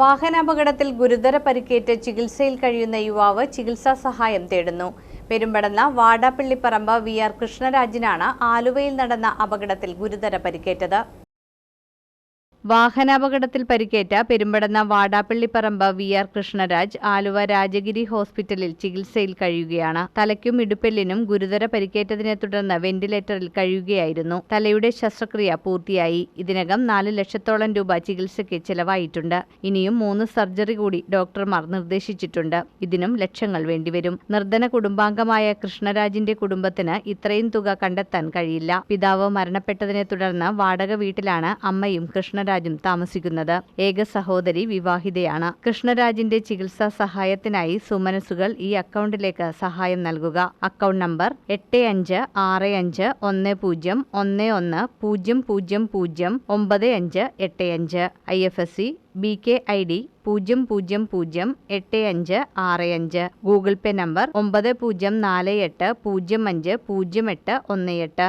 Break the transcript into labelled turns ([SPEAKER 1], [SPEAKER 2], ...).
[SPEAKER 1] വാഹനാപകടത്തിൽ ഗുരുതര പരിക്കേറ്റ് ചികിത്സയിൽ കഴിയുന്ന യുവാവ് ചികിത്സാ സഹായം തേടുന്നു. പെരുമ്പടന്ന വാടാപ്പള്ളിപ്പറമ്പ് വി ആർ കൃഷ്ണരാജിനാണ് ആലുവയിൽ നടന്ന അപകടത്തിൽ ഗുരുതര പരിക്കേറ്റത്. വാഹനാപകടത്തിൽ പരിക്കേറ്റ പെരുമ്പടന്ന വാടാപ്പള്ളിപ്പറമ്പ് വി ആർ കൃഷ്ണരാജ് ആലുവ രാജഗിരി ഹോസ്പിറ്റലിൽ ചികിത്സയിൽ കഴിയുകയാണ്. തലയ്ക്കും ഇടുപ്പെല്ലിനും ഗുരുതര പരിക്കേറ്റതിനെ തുടർന്ന് വെന്റിലേറ്ററിൽ കഴിയുകയായിരുന്നു. തലയുടെ ശസ്ത്രക്രിയ പൂർത്തിയായി. ഇതിനകം നാല് ലക്ഷത്തോളം രൂപ ചികിത്സയ്ക്ക് ചെലവായിട്ടുണ്ട്. ഇനിയും മൂന്ന് സർജറി കൂടി ഡോക്ടർമാർ നിർദ്ദേശിച്ചിട്ടുണ്ട്. ഇതിനും ലക്ഷങ്ങൾ വേണ്ടിവരും. നിർധന കുടുംബാംഗമായ കൃഷ്ണരാജിന്റെ കുടുംബത്തിന് ഇത്രയും തുക കണ്ടെത്താൻ കഴിയില്ല. പിതാവ് മരണപ്പെട്ടതിനെ തുടർന്ന് വാടക വീട്ടിലാണ് അമ്മയും കൃഷ്ണരാജും താമസിക്കുന്നത് ഏക സഹോദരി വിവാഹിതയാണ്. കൃഷ്ണരാജിന്റെ ചികിത്സാ സഹായത്തിനായി സുമനസുകൾ ഈ അക്കൗണ്ടിലേക്ക് സഹായം നൽകുക. അക്കൗണ്ട് നമ്പർ എട്ട് അഞ്ച് ആറ് അഞ്ച് ഒന്ന് പൂജ്യം ഒന്ന് ഒന്ന് പൂജ്യം പൂജ്യം പൂജ്യം ഒമ്പത് അഞ്ച് എട്ട് അഞ്ച്. I F S C B K I D പൂജ്യം പൂജ്യം പൂജ്യം എട്ട് അഞ്ച് ആറ് അഞ്ച്. ഗൂഗിൾ പേ നമ്പർ ഒമ്പത് പൂജ്യം നാല് എട്ട് പൂജ്യം അഞ്ച് പൂജ്യം എട്ട് ഒന്ന് എട്ട്.